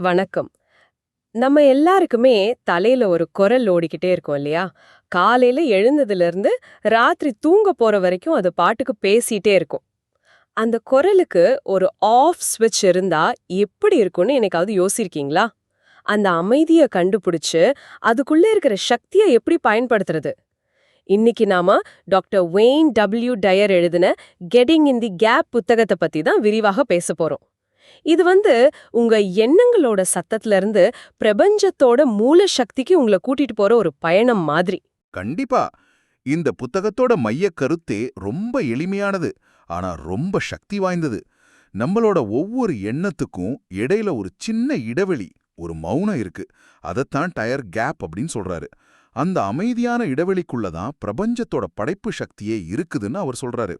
வணக்கம். நம்ம எல்லாருக்குமே தலையில ஒரு குரல் ஓடிக்கிட்டே இருக்கும் இல்லையா? காலையில எழுந்ததுல இருந்து ராத்திரி தூங்க போற வரைக்கும் அது பாட்டுக்கு பேசிட்டே இருக்கும். அந்த குரலுக்கு ஒரு ஆஃப் ஸ்விட்ச் இருந்தா எப்படி இருக்கும்னு எனக்காவது யோசிச்சிருக்கீங்களா அந்த அமைதிய கண்டுபிடிச்சு அதுக்குள்ள இருக்கிற சக்தியை எப்படி பயன்படுத்துறது? இன்னைக்கு நாம டாக்டர் வெயின் டபிள்யூ டயர் எழுதின கெட்டிங் இன் தி கேப் புத்தகத்தை பத்தி தான் விரிவாக பேச போறோம். இது வந்து உங்க எண்ணங்களோட சத்தத்துல இருந்து பிரபஞ்சத்தோட மூல சக்திக்கு உங்களை கூட்டிட்டு போற ஒரு பயணம் மாதிரி. கண்டிப்பா. இந்த புத்தகத்தோட மையக் கருத்தே ரொம்ப எளிமையானது ஆனா ரொம்ப சக்தி வாய்ந்தது. நம்மளோட ஒவ்வொரு எண்ணத்துக்கும் இடையில ஒரு சின்ன இடைவெளி ஒரு மௌனம் இருக்கு. அதைத்தான் டயர் கேப் அப்படின்னு சொல்றாரு. அந்த அமைதியான இடைவெளிக்குள்ள தான் பிரபஞ்சத்தோட படைப்பு சக்தியே இருக்குதுன்னு அவர் சொல்றாரு.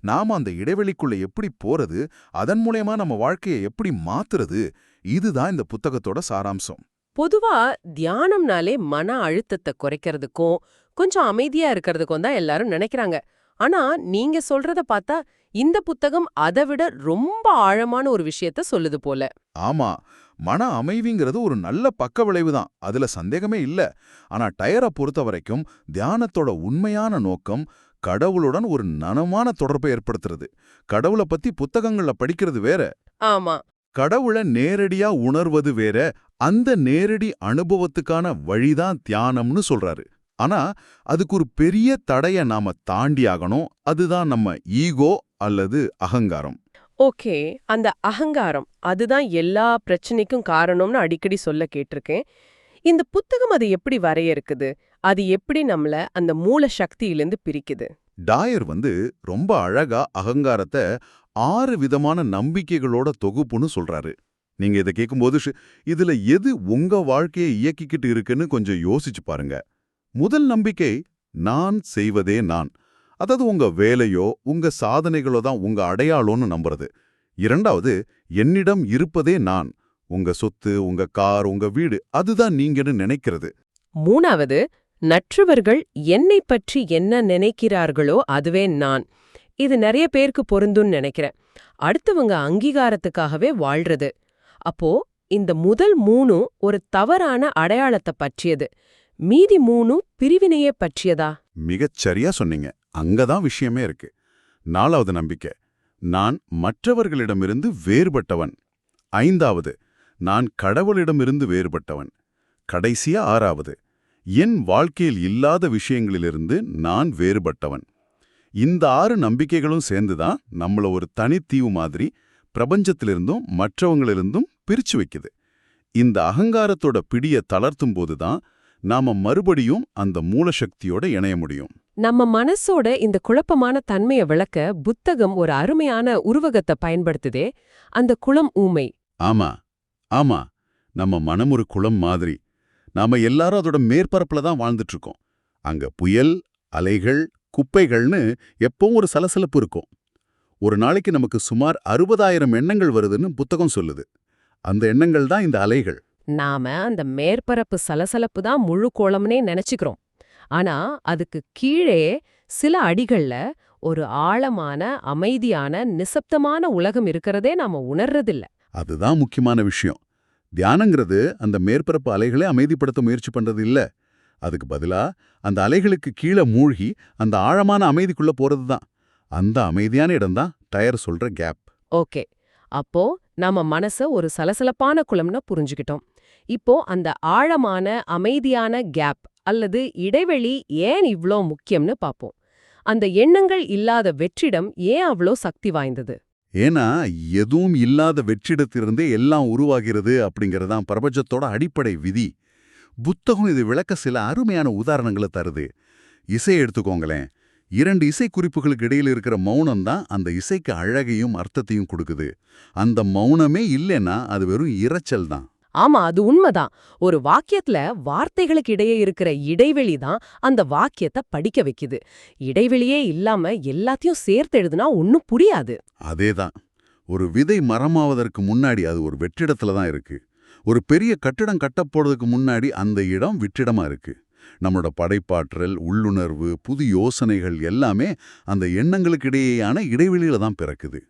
நாம அந்த இடைவெளிக்குள்ள எப்படி போறது அதன் மூலயமா நம்ம வாழ்க்கையை எப்படி மாத்துறது இதுதான் இந்த புத்தகத்தோட சாராம்சம். பொதுவா தியானம்னாலே மன அழுத்தத்தை குறைக்கிறதுக்கும் கொஞ்சம் அமைதியா இருக்கிறதுக்கும் தான் எல்லாரும் நினைக்கிறாங்க. ஆனா நீங்க சொல்றத பார்த்தா இந்த புத்தகம் அதை விட ரொம்ப ஆழமான ஒரு விஷயத்த சொல்லுது போல. ஆமா மன அமைதிங்கிறது ஒரு நல்ல பக்க விளைவு தான். அதுல சந்தேகமே இல்ல. ஆனா டயரை பொறுத்த வரைக்கும் தியானத்தோட உண்மையான நோக்கம் கடவுளுடன் ஒரு நனமான தொடர்பை ஏற்படுத்துறது. கடவுளை பத்தி புத்தகங்கள்ல படிக்கிறது வேற. ஆமா. கடவுளை நேரடியா உணர்வது வேற. அந்த நேரடி அனுபவத்துக்கான வழிதான் தியானம்னு சொல்றாரு. ஆனா அதுக்கு ஒரு பெரிய தடைய நாம தாண்டி ஆகணும். அதுதான் நம்ம ஈகோ அல்லது அகங்காரம். ஓகே. அந்த அகங்காரம் அதுதான் எல்லா பிரச்சனைக்கும் காரணம்னு அடிக்கடி சொல்ல கேட்டிருக்கேன். இந்த புத்தகம் அதை எப்படி வரையறுக்குது? அது எப்படி நம்மள அந்த மூல சக்தியிலிருந்து பிரிக்குது? டாயர் வந்து ரொம்ப அழகா அகங்காரத்தை ஆறு விதமான நம்பிக்கைகளோட தொகுப்புன்னு சொல்றாரு. நீங்க இதை கேட்கும்போது இதுல எது உங்க வாழ்க்கையை இயக்கிக்கிட்டு இருக்குன்னு கொஞ்சம் யோசிச்சு பாருங்க. முதல் நம்பிக்கை நான் செய்வதே நான். அதாவது உங்க வேலையோ உங்க சாதனைகளோ தான் உங்க அடையாளம்னு நம்புறது. இரண்டாவது என்னிடம் இருப்பதே நான். உங்க சொத்து உங்க கார் உங்க வீடு அதுதான் நீங்கன்னு நினைக்கிறது. மூணாவது நற்றவர்கள் என்னை பற்றி என்ன நினைக்கிறார்களோ அதுவே நான். இது நிறைய பேருக்கு பொருந்தும்னு நினைக்கிறேன். அடுத்தவங்க அங்கீகாரத்துக்காகவே வாழ்றது. அப்போ இந்த முதல் மூணும் ஒரு தவறான அடையாளத்தை பற்றியது. மீதி மூணும் பிரிவினையே பற்றியதா? மிகச் சரியா சொன்னீங்க. அங்கதான் விஷயமே இருக்கு. நாலாவது நம்பிக்கை. நான் மற்றவர்களிடமிருந்து வேறுபட்டவன். ஐந்தாவது நான் கடவுளிடமிருந்து வேறுபட்டவன். கடைசியா ஆறாவது என் வாழ்க்கையில் இல்லாத விஷயங்களிலிருந்து நான் வேறுபட்டவன். இந்த ஆறு நம்பிக்கைகளும் சேர்ந்துதான் நம்மள ஒரு தனித்தீவு மாதிரி பிரபஞ்சத்திலிருந்தும் மற்றவங்களிலிருந்தும் பிரிச்சு வைக்குது. இந்த அகங்காரத்தோட பிடிய தளர்த்தும் போதுதான் நாம மறுபடியும் அந்த மூலசக்தியோட இணைய முடியும். நம்ம மனசோட இந்த குழப்பமான தன்மையை விளக்க புத்தகம் ஒரு அருமையான உருவகத்தை பயன்படுத்துதே. அந்த குளம் ஊமை. ஆமா ஆமா. நம்ம மனம் ஒரு குளம் மாதிரி. நாம எல்லாரும் அதோட மேற்பரப்புல தான் வாழ்ந்துட்டு இருக்கோம் அங்க புயல் அலைகள் குப்பைகள்னு எப்பவும் ஒரு சலசலப்பு இருக்கும். ஒரு நாளைக்கு நமக்கு சுமார் அறுபதாயிரம் எண்ணங்கள் வருதுன்னு புத்தகம் சொல்லுது. அந்த எண்ணங்கள் தான் இந்த அலைகள். நாம அந்த மேற்பரப்பு சலசலப்பு தான் முழு கோளம்னே நினைச்சுக்கிறோம். ஆனா அதுக்கு கீழே சில அடிகள்ல ஒரு ஆழமான அமைதியான நிசப்தமான உலகம் இருக்கிறதே நாம உணர்றதில்ல. அதுதான் முக்கியமான விஷயம். தியானங்கிறது அந்த மேற்பரப்பு அலைகளை அமைதிப்படுத்த முயற்சி பண்றது இல்ல. அதுக்கு பதிலா அந்த அலைகளுக்கு கீழே மூழ்கி அந்த ஆழமான அமைதிக்குள்ள போறது தான் அந்த அமைதியான இடம்தான் டயர் சொல்ற கேப் ஓகே. அப்போ நாம மனச ஒரு சலசலப்பான குளம்னு புரிஞ்சுக்கிட்டோம். இப்போ அந்த ஆழமான அமைதியான கேப் அல்லது இடைவெளி ஏன் இவ்ளோ முக்கியம்னு பாப்போம். அந்த எண்ணங்கள் இல்லாத வெற்றிடம் ஏன் அவ்ளோ சக்தி வாய்ந்தது? ஏன்னா எதுவும் இல்லாத வெற்றிடத்திலிருந்தே எல்லாம் உருவாகிறது அப்படிங்கறதான் பிரபஞ்சத்தோட அடிப்படை விதி. புத்தகம் இது விளக்க சில அருமையான உதாரணங்களை தருது. இசை எடுத்துக்கோங்களேன். இரண்டு இசை குறிப்புகளுக்கு இடையில் இருக்கிற மௌனம் தான் அந்த இசைக்கு அழகையும் அர்த்தத்தையும் கொடுக்குது. அந்த மௌனமே இல்லைன்னா அது வெறும் இரைச்சல் தான். ஆமா அது உண்மைதான். ஒரு வாக்கியத்துல வார்த்தைகளுக்கு இடையே இருக்கிற இடைவெளி தான் அந்த வாக்கியத்தை படிக்க வைக்குது. இடைவெளியே இல்லாம எல்லாத்தையும் சேர்த்து எழுதுனா ஒன்னும் புரியாது. அதேதான். ஒரு விதை மரமாவதற்கு முன்னாடி அது ஒரு வெற்றிடத்துல தான் இருக்கு. ஒரு பெரிய கட்டிடம் கட்டப்போறதுக்கு முன்னாடி அந்த இடம் வெற்றிடமா இருக்கு. நம்மளோட படைப்பாற்றல் உள்ளுணர்வு புது யோசனைகள் எல்லாமே அந்த எண்ணங்களுக்கு இடையேயான இடைவெளியில தான் பிறக்குது.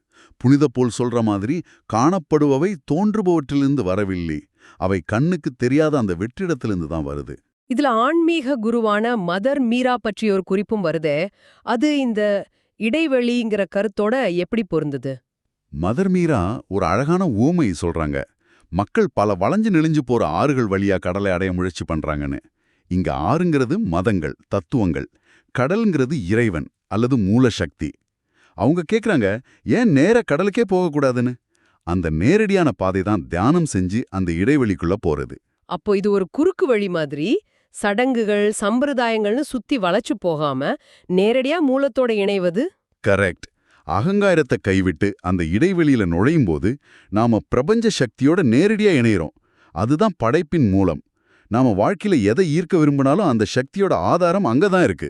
புனித போல் சொல்ற மாதிரி காணப்படுபவை தோன்றுபவற்றிலிருந்து வரவில்லை. அவை கண்ணுக்கு தெரியாத அந்த வெற்றிடத்திலிருந்து தான் வருது. இதுல ஆன்மீக குருவான மதர் மீரா பற்றிய ஒரு குறிப்பும் வருதே. அது இந்த இடைவெளிங்கிற கருத்தோட எப்படி பொருந்தது? மதர் மீரா ஒரு அழகான ஊமை சொல்றாங்க. மக்கள் பல வளைஞ்சு நெளிஞ்சு போற ஆறுகள் வழியா கடலை அடைய முயற்சி பண்றாங்கன்னு. இங்க ஆறுங்கிறது மதங்கள் தத்துவங்கள். கடல்ங்கிறது இறைவன் அல்லது மூலசக்தி. அவங்க கேக்குறாங்க ஏன் நேர கடலுக்கே போகக்கூடாதுன்னு? அந்த நேரடியான பாதை தான் தியானம் செஞ்சு அந்த இடைவெளிக்குள்ள போறது. அப்போ இது ஒரு குறுக்கு வழி மாதிரி சடங்குகள் சம்பிரதாயங்கள்னு சுத்தி வளைச்சு போகாம நேரடியா மூலத்தோட இணைவது? கரெக்ட். அகங்காரத்தை கைவிட்டு அந்த இடைவெளியில நுழையும் போது நாம பிரபஞ்ச சக்தியோட நேரடியா இணையிறோம். அதுதான் படைப்பின் மூலம். நாம வாழ்க்கையில எதை ஈர்க்க விரும்பினாலும் அந்த சக்தியோட ஆதாரம் அங்கதான் இருக்கு.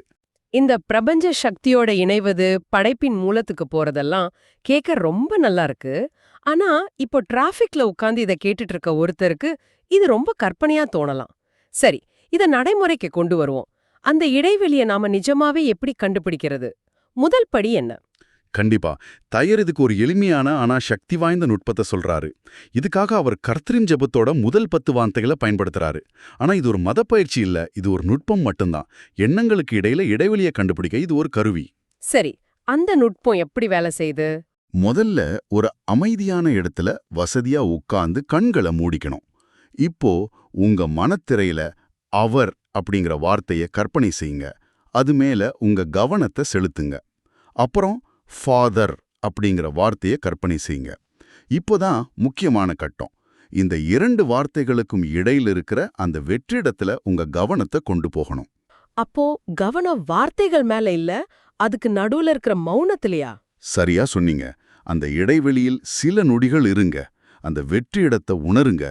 இந்த பிரபஞ்ச சக்தியோட இணைவது படைப்பின் மூலத்துக்கு போறதெல்லாம் கேட்க ரொம்ப நல்லா இருக்கு. ஆனா இப்போ டிராஃபிக்ல உட்கார்ந்து இத கேட்டுட்டு இருக்க ஒருத்தருக்கு இது ரொம்ப கற்பனையா தோணலாம். சரி இத நடைமுறைக்கு கொண்டு வருவோம். அந்த இடைவெளியை நாம நிஜமாவே எப்படி கண்டுபிடிக்கிறது? முதல் படி என்ன? கண்டிப்பா. தையர் இதுக்கு ஒரு எளிமையான ஆனா சக்தி வாய்ந்த நுட்பத்தை சொல்றாரு. இதுக்காக அவர் கர்த்தரின் ஜெபத்தோட முதல் பத்து வார்த்தைகளை பயன்படுத்துறாரு. ஆனா இது ஒரு மத பயிற்சி இல்ல. இது ஒரு நுட்பம் மட்டும்தான். எண்ணங்களுக்கு இடையில இடைவெளியை கண்டுபிடிக்க இது ஒரு கருவி. சரி அந்த நுட்பம் எப்படி வேலை செய்யுது முதல்ல ஒரு அமைதியான இடத்துல வசதியா உட்கார்ந்து கண்களை மூடிக்கணும். இப்போ உங்க மனத்திரையில அவர் அப்படிங்கிற வார்த்தைய கற்பனை செய்யுங்க. அது மேல உங்க கவனத்தை செலுத்துங்க. அப்புறம் ஃபாதர் அப்படிங்கிற வார்த்தைய கற்பனை செய்யுங்க. இப்போதான் முக்கியமான கட்டம். இந்த இரண்டு வார்த்தைகளுக்கும் இடையில இருக்கிற அந்த வெற்றிடத்துல உங்க கவனத்தை கொண்டு போகணும். அப்போ கவனம் வார்த்தைகள் மேல இல்ல அதுக்கு நடுவுல இருக்கிற மௌனத்திலையா? சரியா சொன்னீங்க. அந்த இடைவெளியில் சில நொடிகள் இருங்க. அந்த வெற்றி இடத்தை உணருங்க.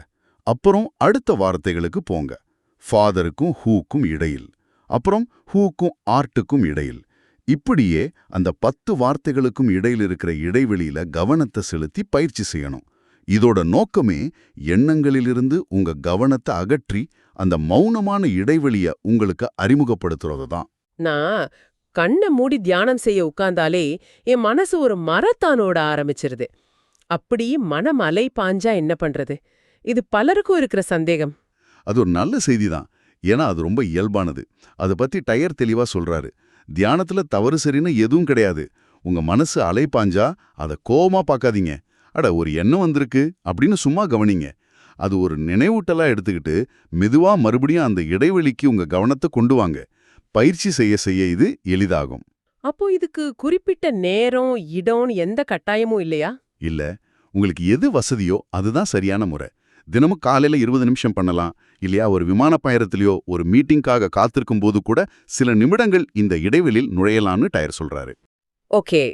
அப்புறம் அடுத்த வார்த்தைகளுக்கு போங்க. ஃபாதருக்கும் ஹூக்கும் இடையில். அப்புறம் ஹூக்கும் ஆர்ட்டுக்கும் இடையில். இப்படியே அந்த பத்து வார்த்தைகளுக்கும் இடையில் இருக்கிற இடைவெளியில கவனத்தை செலுத்தி பயிற்சி செய்யணும். இதோட நோக்கமே எண்ணங்களிலிருந்து உங்க கவனத்தை அகற்றி அந்த மௌனமான இடைவெளிய உங்களுக்கு அறிமுகப்படுத்துறது தான். நான் கண்ணை மூடி தியானம் செய்ய உட்கார்ந்தாலே என் மனசு ஒரு மரத்தானோட ஆரம்பிச்சிருது. அப்படி மனம் அலை பாஞ்சா என்ன பண்றது? இது பலருக்கும் இருக்கிற சந்தேகம். அது ஒரு நல்ல செய்தி தான். ஏன்னா அது ரொம்ப இயல்பானது. அதை பத்தி டயர் தெளிவா சொல்றாரு. தியானத்துல தவறு சரின்னு எதுவும் கிடையாது. உங்க மனசு அலைப்பாஞ்சா அதை கோவமா பார்க்காதீங்க அட ஒரு எண்ணம் வந்திருக்கு அப்படின்னு சும்மா கவனிங்க. அது ஒரு நினைவூட்டலா எடுத்துக்கிட்டு மெதுவா மறுபடியும் அந்த இடைவெளிக்கு உங்க கவனத்தை கொண்டு வாங்க. பயிற்சி செய்ய செய்ய இது எளிதாகும். அப்போ இதுக்கு குறிப்பிட்ட நேரம் இடம்னு எந்த கட்டாயமும் இல்லையா? இல்ல. உங்களுக்கு எது வசதியோ அதுதான் சரியான முறை. தினமும் காலையில இருபது நிமிஷம் பண்ணலாம். இல்லையா ஒரு விமான பயணத்திலயோ ஒரு மீட்டிங்காக காத்திருக்கும் போது கூட சில நிமிடங்கள் இந்த இடைவெளியில் நுழையலான்னு டயர் சொல்றாரு. ஓகே.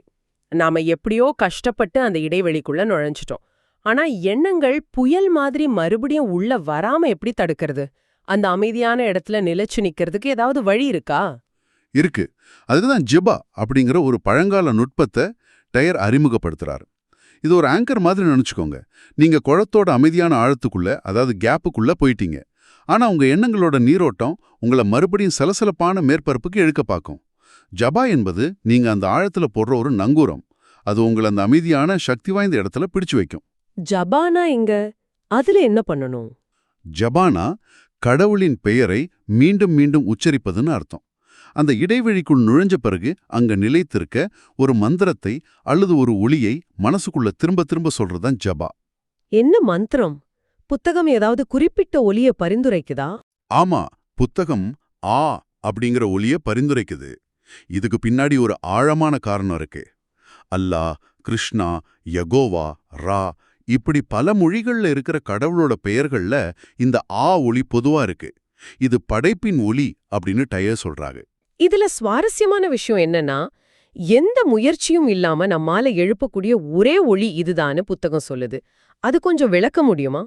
நாம எப்படியோ கஷ்டப்பட்டு அந்த இடைவெளிக்குள்ள நுழைஞ்சிட்டோம். ஆனா எண்ணங்கள் புயல் மாதிரி மறுபடியும் உள்ள வராம எப்படி தடுக்கிறது? அந்த அமைதியான இடத்துல நிலைச்சு நிக்கிறதுக்கு ஏதாவது வழி இருக்கா? இருக்கு. அதுதான் ஜிபா அப்படிங்கிற ஒரு பழங்கால நுட்பத்தை டயர் அறிமுகப்படுத்துறாரு. இது ஒரு ஆங்கர் மாதிரி நினைச்சுக்கோங்க. நீங்க குளத்தோட அமைதியான ஆழத்துக்குள்ள அதாவது கேப்புக்குள்ள போயிட்டீங்க. ஆனா உங்க எண்ணங்களோட நீரோட்டம் உங்களை மறுபடியும் சலசலப்பான மேற்பரப்புக்கு இழுக்க பார்க்கும். ஜபா என்பது நீங்க அந்த ஆழத்துல போடுற ஒரு நங்கூரம். அது உங்களை அந்த அமைதியான சக்தி வாய்ந்த இடத்துல பிடிச்சு வைக்கும். ஜபானா இங்க அதுல என்ன பண்ணணும்? ஜபானா கடவுளின் பெயரை மீண்டும் மீண்டும் உச்சரிப்பதுன்னு அர்த்தம். அந்த இடைவெளிக்குள் நுழைஞ்ச பிறகு அங்க நிலைத்திருக்க ஒரு மந்திரத்தை அல்லது ஒரு ஒளியை மனசுக்குள்ள திரும்ப திரும்ப சொல்றதுதான் ஜபா. என்ன மந்திரம்? புத்தகம் ஏதாவது குறிப்பிட்ட ஒலிய பரிந்துரைக்குதா? ஆமா புத்தகம் ஆ அப்படிங்கிற ஒலிய பரிந்துரைக்குது. இதுக்கு பின்னாடி ஒரு ஆழமான காரணம் இருக்கு. அல்லாஹ் கிருஷ்ணா யகோவா ரா இப்படி பல மொழிகள்ல இருக்கிற கடவுளோட பெயர்கள்ல இந்த ஆ ஒலி பொதுவா இருக்கு. இது படைப்பின் ஒலி அப்படின்னு டயர் சொல்றாங்க. இதுல சுவாரஸ்யமான விஷயம் என்னன்னா எந்த முயற்சியும் இல்லாம நம்மால எழுப்பக்கூடிய ஒரே ஒளி இதுதான்னு புத்தகம் சொல்லுது. அது கொஞ்சம் விளக்க முடியுமா?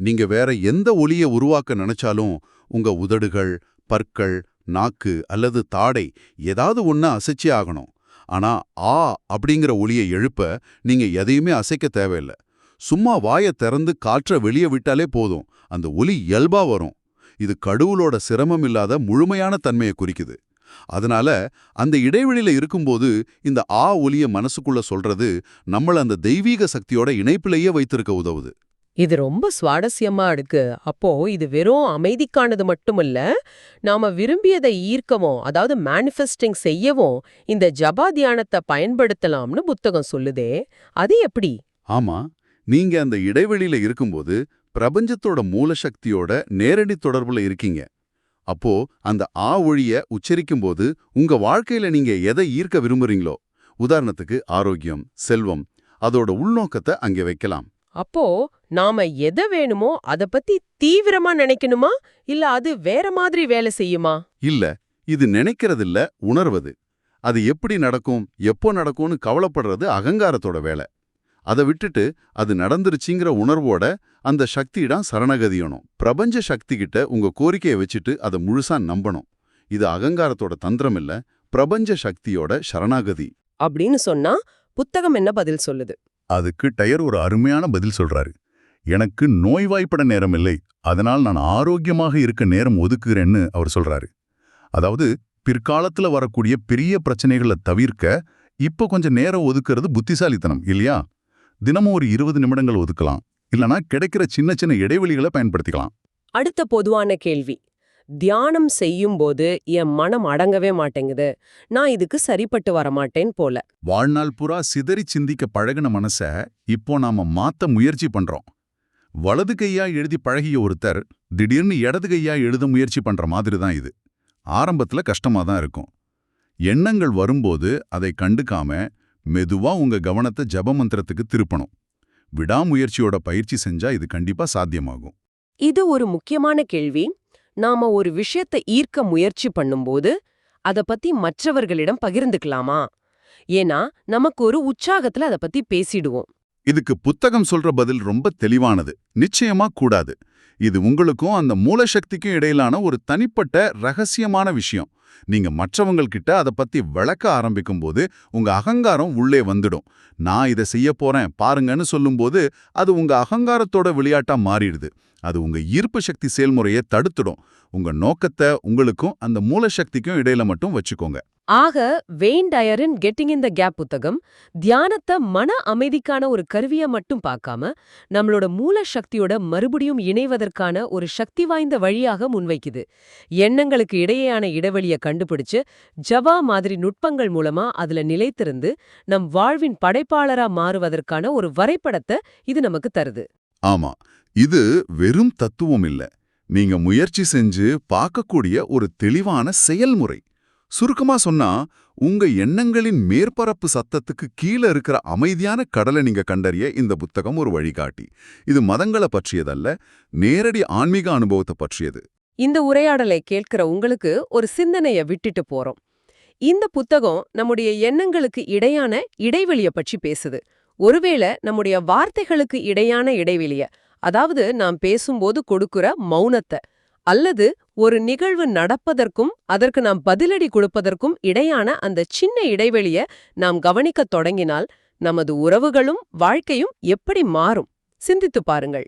நீங்க வேற எந்த ஒளியை உருவாக்க நினைச்சாலும் உங்க உதடுகள் பற்கள் நாக்கு அல்லது தாடை ஏதாவது ஒண்ண அசைச்சே ஆகணும். ஆனா ஆ அப்படிங்கிற ஒளியை எழுப்ப நீங்க எதையுமே அசைக்க தேவையில்ல. சும்மா வாயை திறந்து காற்ற வெளியே விட்டாலே போதும். அந்த ஒலி இயல்பா வரும். இது கடவுளோட சிரமம் இல்லாத முழுமையான தன்மையை குறிக்குது. அதனால அந்த இடைவெளியில இருக்கும்போது இந்த ஆ ஒலிய மனசுக்குள்ள சொல்றது நம்மள அந்த தெய்வீக சக்தியோட இணைப்பிலேயே வைத்திருக்க உதவுது. இது ரொம்ப சுவாரஸ்யமா இருக்கு. அப்போ இது வெறும் அமைதிக்கானது மட்டுமல்ல நாம விரும்பியதை ஈர்க்கவும் அதாவது மேனிஃபெஸ்டிங் செய்யவும் இந்த ஜபா தியானத்தை பயன்படுத்தலாம்னு புத்தகம் சொல்லுதே. அது எப்படி? ஆமா நீங்க அந்த இடைவெளியில இருக்கும்போது பிரபஞ்சத்தோட மூலசக்தியோட நேரடி தொடர்புல இருக்கீங்க. அப்போ அந்த ஆ ஒழிய உச்சரிக்கும்போது உங்க வாழ்க்கையில நீங்க எதை ஈர்க்க விரும்புறீங்களோ உதாரணத்துக்கு ஆரோக்கியம் செல்வம் அதோட உள்நோக்கத்தை அங்கே வைக்கலாம். அப்போ நாம எதை வேணுமோ அத பத்தி தீவிரமா நினைக்கணுமா? இல்ல அது வேற மாதிரி வேலை செய்யுமா? இல்ல இது நினைக்கிறதில்ல உணர்வது. அது எப்படி நடக்கும் எப்போ நடக்கும்னு கவலைப்படுறது அகங்காரத்தோட வேலை. அதை விட்டுட்டு அது நடந்துருச்சுங்கிற உணர்வோட அந்த சக்தியிடம் சரணகதியணும். பிரபஞ்ச சக்தி கிட்ட உங்க கோரிக்கையை வச்சுட்டு அதை முழுசா நம்பணும். இது அகங்காரத்தோட தந்திரம் இல்ல பிரபஞ்ச சக்தியோட சரணாகதி. அப்படின்னு சொன்னா புத்தகம் என்ன பதில் சொல்லுது? அதுக்கு டயர் ஒரு அருமையான பதில் சொல்றாரு. எனக்கு நோய்வாய்ப்பட நேரம் இல்லை அதனால் நான் ஆரோக்கியமாக இருக்க நேரம் ஒதுக்குகிறேன்னு அவர் சொல்றாரு. அதாவது பிற்காலத்துல வரக்கூடிய பெரிய பிரச்சனைகளை தவிர்க்க இப்போ கொஞ்சம் நேரம் ஒதுக்குறது புத்திசாலித்தனம் இல்லையா? தினமும் ஒரு இருபது நிமிடங்கள் ஒதுக்கலாம். இல்லனா கிடைக்கிற சின்ன சின்ன இடைவெளிகளை பயன்படுத்திக்கலாம். அடுத்த பொதுவான கேள்வி. தியானம் செய்யும்போது என் மனம் அடங்கவே மாட்டேங்குது. நான் இதுக்கு சரிப்பட்டு வரமாட்டேன் போல. வாழ்நாள் புறா சிதறி சிந்திக்க பழகுன மனச இப்போ நாம மாத்த முயற்சி பண்றோம். வலது கையா எழுதி பழகிய ஒருத்தர் திடீர்னு இடது கையா எழுத முயற்சி பண்ற மாதிரி தான் இது. ஆரம்பத்துல கஷ்டமா தான் இருக்கும். எண்ணங்கள் வரும்போது அதை கண்டுக்காம மெதுவா உங்க கவனத்தை ஜப மந்திரத்துக்கு திருப்பணும். விடாமுயற்சியோட பயிற்சி செஞ்சா இது கண்டிப்பா சாத்தியமாகும். இது ஒரு முக்கியமான கேள்வி. நாம ஒரு விஷயத்தை ஈர்க்க முயற்சி பண்ணும்போது அத பத்தி மற்றவர்களிடம் பகிர்ந்துக்கலாமா? ஏன்னா நமக்கு ஒரு உற்சாகத்துல அத பத்தி பேசிடுவோம். இதுக்கு புத்தகம் சொல்ற பதில் ரொம்ப தெளிவானது. நிச்சயமா கூடாது. இது உங்களுக்கும் அந்த மூலசக்திக்கும் இடையிலான ஒரு தனிப்பட்ட ரகசியமான விஷயம். நீங்க மற்றவங்கள்கிட்ட அதை பத்தி விளக்க ஆரம்பிக்கும்போது உங்க அகங்காரம் உள்ளே வந்துடும். நான் இதை செய்ய போறேன் பாருங்கன்னு சொல்லும்போது அது உங்க அகங்காரத்தோட விளையாட்டா மாறிடுது. அது உங்க ஈர்ப்பு சக்தி செயல்முறையை தடுத்துடும். உங்க நோக்கத்தை உங்களுக்கும் அந்த மூலசக்திக்கும் இடையில மட்டும் வச்சுக்கோங்க. ஆக வெயின் டயரின் கெட்டிங் இன் த கேப் புத்தகம் தியானத்தை மன அமைதிக்கான ஒரு கருவியை மட்டும் பார்க்காம நம்மளோட மூல சக்தியோட மறுபடியும் இணைவதற்கான ஒரு சக்தி வாய்ந்த வழியாக முன்வைக்குது. எண்ணங்களுக்கு இடையேயான இடைவெளியை கண்டுபிடிச்சு ஜவா மாதிரி நுட்பங்கள் மூலமா அதுல நிலைத்திருந்து நம் வாழ்வின் படைப்பாளரா மாறுவதற்கான ஒரு வரைபடத்தை இது நமக்கு தருது. ஆமா இது வெறும் தத்துவம் இல்ல. நீங்க முயற்சி செஞ்சு பார்க்கக்கூடிய ஒரு தெளிவான செயல்முறை. சுருக்கமா சொன்னா உங்க எண்ணங்களின் மேற்பரப்பு சத்தத்துக்கு கீழே இருக்கிற அமைதியான கடலை நீங்க கண்டறிய இந்த புத்தகம் ஒரு வழிகாட்டி. இது மதங்களை பற்றியதல்ல நேரடி ஆன்மீக அனுபவத்தை பற்றியது. இந்த உரையாடலை கேட்கிற உங்களுக்கு ஒரு சிந்தனைய விட்டுட்டு போறோம். இந்த புத்தகம் நம்முடைய எண்ணங்களுக்கு இடையான இடைவெளிய பற்றி பேசுது. ஒருவேளை நம்முடைய வார்த்தைகளுக்கு இடையான இடைவெளிய அதாவது நாம் பேசும்போது கொடுக்கிற மௌனத்தை அல்லது ஒரு நிகழ்வு நடப்பதற்கும் அதற்கு நாம் பதிலடி கொடுப்பதற்கும் இடையான அந்த சின்ன இடைவெளிய நாம் கவனிக்கத் தொடங்கினால் நமது உறவுகளும் வாழ்க்கையும் எப்படி மாறும்? சிந்தித்துப் பாருங்கள்.